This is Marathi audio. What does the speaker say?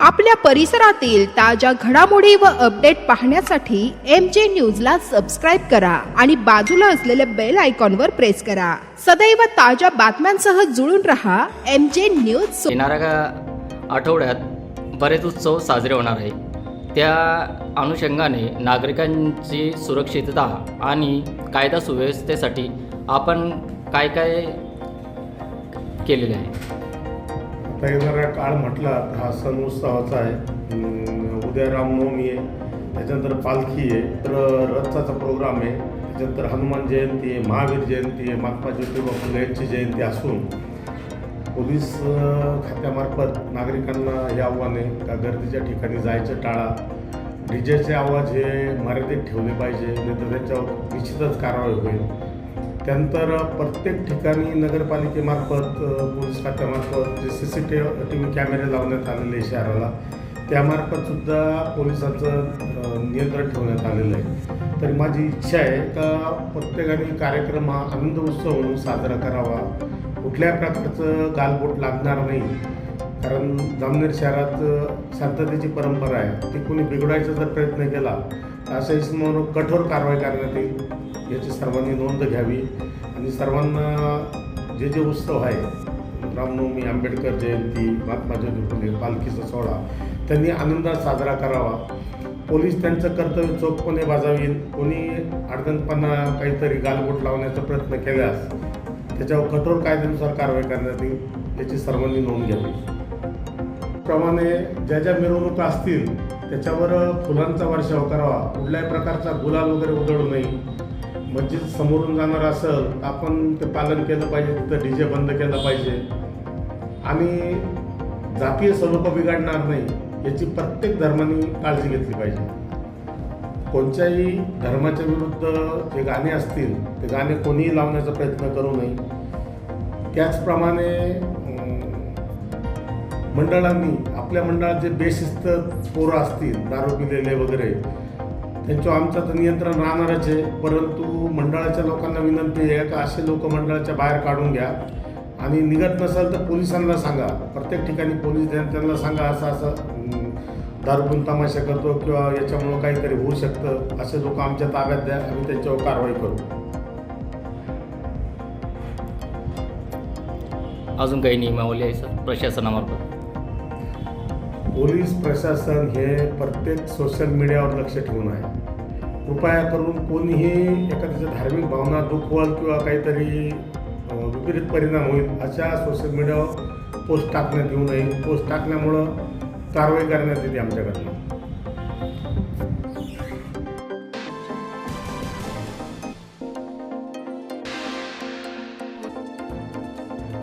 आपल्या परिसरातील ताज्या घडामोडी व अपडेट पाहण्यासाठी एम जे न्यूजला सबस्क्राईब करा आणि बाजूला असलेल्या बेल आयकॉनवर प्रेस करा. सदैव ताज्या बातम्यांसह जुळून रहा एम जे न्यूज येणाऱ्या आठवड्यात बरेच उत्सव साजरे होणार आहे त्या अनुषंगाने नागरिकांची सुरक्षितता आणि कायदा सुव्यवस्थेसाठी आपण काय काय केलेले आहे? आता येणारा काळ म्हटला तर हा सण उत्सवाचा आहे. उद्या रामनवमी आहे. त्याच्यानंतर पालखी आहे. तर रथाचा प्रोग्राम आहे. त्याच्यानंतर हनुमान जयंती आहे महावीर जयंती आहे महात्मा ज्योतिबा फुले यांची जयंती असून पोलीस खात्यामार्फत नागरिकांना हे आव्हान आहे का गर्दीच्या ठिकाणी जायचं टाळा. डीजेचे आवाज हे मर्यादित ठेवले पाहिजे. नाहीतर त्याच्यावर निश्चितच कारवाई होईल. त्यानंतर प्रत्येक ठिकाणी नगरपालिकेमार्फत पोलीस खात्यामार्फत जे C C T T V कॅमेरे लावण्यात आलेले शहराला त्यामार्फत सुद्धा पोलिसांचं नियंत्रण ठेवण्यात आलेलं आहे. तर माझी इच्छा आहे का प्रत्येकाने कार्यक्रम हा आनंद उत्सव म्हणून साजरा करावा. कुठल्याही प्रकारचं गालबोट लागणार नाही. कारण जामनेर शहरात शांततेची परंपरा आहे. ती कोणी बिघडायचा जर प्रयत्न केला तर अशा इसमावर कठोर कारवाई करण्यात येईल याची सर्वांनी नोंद घ्यावी. आणि सर्वांना जे जे उत्सव आहे रामनवमी आंबेडकर जयंती महात्मा ज्योती फुले पालखीचा सोहळा. त्यांनी आनंदात साजरा करावा. पोलीस त्यांचं कर्तव्य चोखपणे बाजावील कोणी अडचणपणा काहीतरी गालबोट लावण्याचा प्रयत्न केल्यास त्याच्यावर कठोर कायद्यानुसार कारवाई करण्यात येईल याची सर्वांनी नोंद घ्यावी. प्रमाणे ज्या ज्या मिरवणुका असतील त्याच्यावर फुलांचा वर्षाव करावा. कुठल्याही प्रकारचा गुलाल वगैरे उधळू नये. मस्जिद समोरून जाणार असेल तर आपण ते पालन केलं पाहिजे तिथं डी जे बंद केलं पाहिजे. आणि जातीय स्वरूप बिघडणार नाही याची प्रत्येक धर्माने काळजी घेतली पाहिजे. कोणत्याही धर्माच्या विरुद्ध जे गाणे असतील ते गाणे कोणीही लावण्याचा प्रयत्न करू नये. त्याचप्रमाणे मंडळांनी आपल्या मंडळात जे बेशिस्त पोरं असतील दारू पिलेले वगैरे त्यांच्यावर आमचं तर नियंत्रण राहणारच आहे. परंतु मंडळाच्या लोकांना विनंती आहे का असे लोक मंडळाच्या बाहेर काढून घ्या. आणि निघत नसेल तर पोलिसांना सांगा. प्रत्येक ठिकाणी पोलीस त्यांना सांगा असं असं दारूपून तमाशा करतो किंवा याच्यामुळं काहीतरी होऊ शकतं. असे लोक आमच्या ताब्यात द्या आम्ही त्यांच्यावर कारवाई करू. अजून काही नियमावली आहे सर? प्रशासनामार्फत. पोलीस प्रशासन हे प्रत्येक सोशल मीडियावर लक्ष ठेवून आहे. कृपया करून कोणीही एखाद्याच्या धार्मिक भावना दुखवाल किंवा काहीतरी विपरीत परिणाम होईल अशा सोशल मीडियावर पोस्ट टाकण्यात येऊ नये. पोस्ट टाकल्यामुळं कारवाई करण्यात येते आमच्याकडनं.